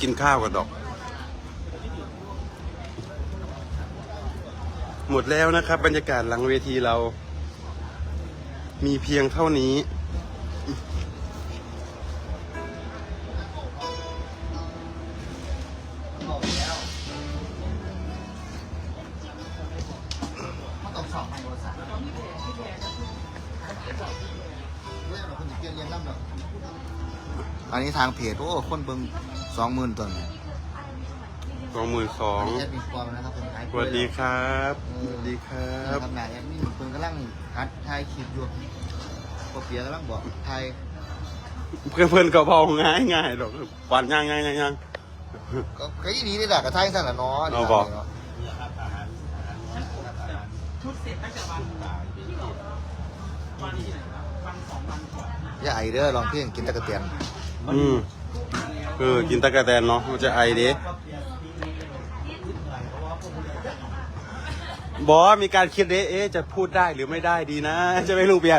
กินข้าวกันดอก หมดแล้วนะครับ บรรยากาศหลังเวทีเรา มีเพียงเท่านี้ องสอบในบริษัทเรื่องเราคนจะเปลี่ยนเรียนล่ำดอกอันนี้ทางเพจโอ้คนเบิ่งสองหมื่นตัวเนี่ยสองหมื่นสองแอดมินความนะครับผมขายสวัสดีครับสวัสดีครัครับบนายแอดมินเพิ่นกำลังคัดถ่ายคลิปอยู่ปอเปียกำลังบอกถ่ายเพื่อนเพื่อนก็เบาง่ายง่ายๆหรอกปานย่างย่างย่างย่างก็ก็ยี่ดีนี่แหละก็ถ่ายสั่นละเนาะเอาบอกชุดเสร็จตั้งแต่วันวันที่ไหนครับวันส องวันก่อนอย่าไอเด้อลองเพลงกินตะกะเตียนอืมเออกินตะกะแตนเนาะมันจะไอเด้บอสมีการคิดเด้เอ๊ะจะพูดได้หรือไม่ได้ดีนะ จะไม่รู้เปีย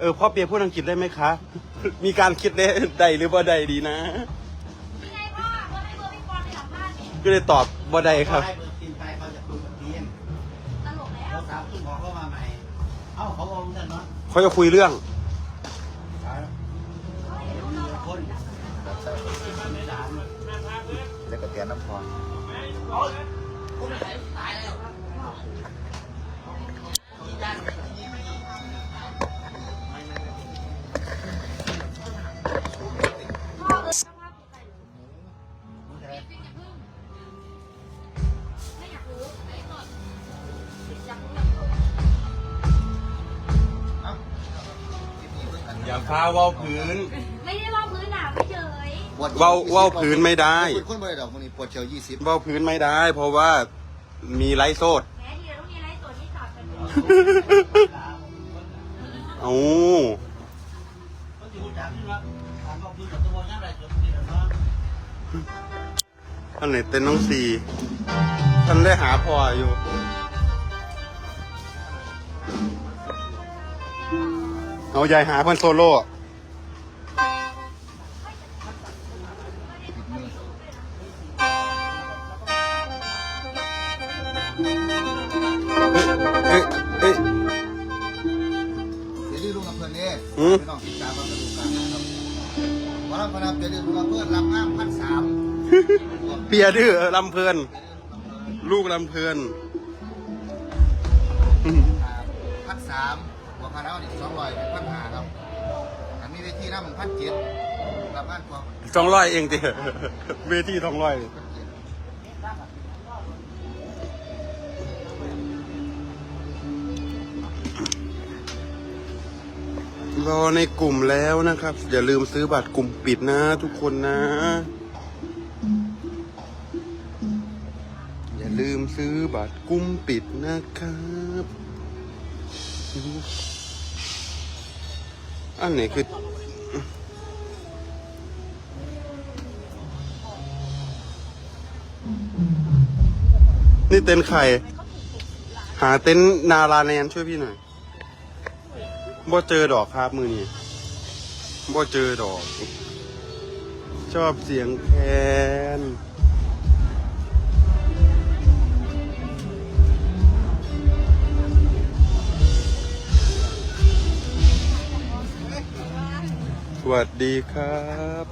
เออพ่อเปียพูดอังกฤษได้ไหมคะ มีการคิดเด้ได้หรือบ่ได้ดีนะนี่ไงพ่อเบอร์ให้เบอร์พี่ปอนไปสัมภาษณ์เนี่ยก็เลยตอบบ่ได้ครับได้เบอร์กินไปเขาจะคุยกับเพียงตลกแล้วเขาสาวขึ้นบอกเขามาใหม่เอ้าเขาบอกเหมือนกันเนาะเขาจะคุยเรื่อง ยนน้ำพองอย่าพ่าวาพื้น เว้าเว้าพื้นไม่ได้ คนบ่ได้ดอกมันนี่ปวดเชียวยี่สิบเว้าพื้นไม่ได้ เพราะว่ามีไลฟ์โซดแม้ทีเราต้องมีอะไรตัวที่จับกันดูเอาเขาจะรู้จักนี่ว่าถามเขาคุยกับตัวยังไงจบที่เนาะท่านไหนเต้นน้องซีท่านได้หาพออยู่ เอายายหาเพื่อนโซโล่ เอ๊ะเอ๊ะเดี๋ยวนี้ลุงกับเพื่อนนี่อืมไม่ต้องติดตามมาดูกันนะครับวันนั้นพนับเดี๋ยวนี้ลุงกับเพื่อนรับงานพันสามเปียดื้อลำเพลิน ลูกลำเพลินพันสามบวกคาแล้วอีกสองร้อยเป็นพันห้าครับ อันนี้เวทีน้ำพันเจ็ดรับงานพอสองร้อยเองเตี้ยเวทีสองร้อย รอในกลุ่มแล้วนะครับ อย่าลืมซื้อบัตรกลุ่มปิดนะ ทุกคนนะ อย่าลืมซื้อบัตรกลุ่มปิดนะครับอันไหนคือนี่เต็นท์ใครหาเต็นท์นาราแนนช่วยพี่หน่อย บ่เจอดอกครับมือนี้บ่เจอดอก ชอบเสียงแคนสวัสดีครับ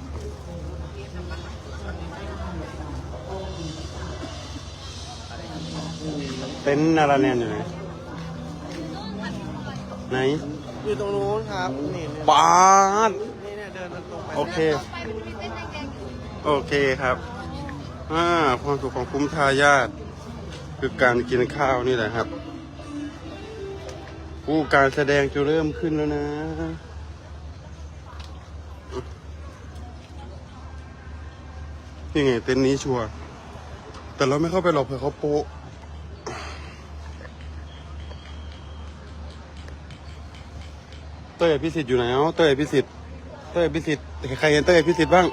เต็นท์นาราแนนอยู่ไหนไหน อยู่ตรงนู้นครับ นี่ปาดนี่เนี่ยเดินตรงไปโอเคโอเคครับอ่าความสุขของคุ้มทายาทคือการกินข้าวนี่แหละครับผู้การแสดงจะเริ่มขึ้นแล้วนะ นี่ไงเต็นท์นี้ชัวร์แต่เราไม่เข้าไปหรอกเผื่อเขาโป๊ะ เต้ยพิสิทธิ์อยู่ไหนเอ้าเต้ยพิสิทธิ์เต้ยพิสิทธิ์ใครเห็นเต้ยพิสิทธิ์บ้าง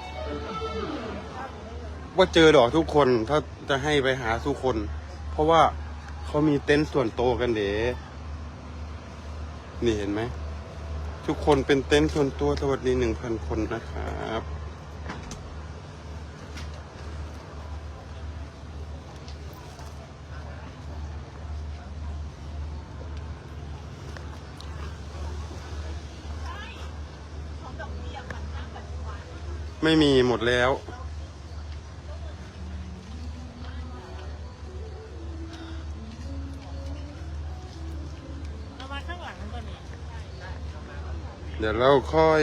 ว่าเจอดอกทุกคนถ้าจะให้ไปหาทุกคน เพราะว่าเขามีเต็นท์ส่วนโตวกันเด๋นี่เห็นไหม ทุกคนเป็นเต็นท์ส่วนตัวสวัสดีหนึ่งพันคนนะครับ ไม่มีหมดแล้ว เอามาข้างหลังก่อนเนี่ยเดี๋ยวเราค่อย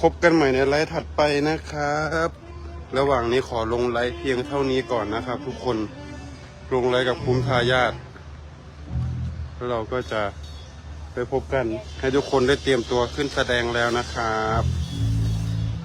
คบกันใหม่ในไลฟ์ถัดไปนะครับ ระหว่างนี้ขอลงไลฟ์เพียงเท่านี้ก่อนนะครับ ทุกคนลงไลฟ์กับภูมิทายาทแล้วเราก็จะไปพบกันให้ทุกคนได้เตรียมตัวขึ้นแสดงแล้วนะครับ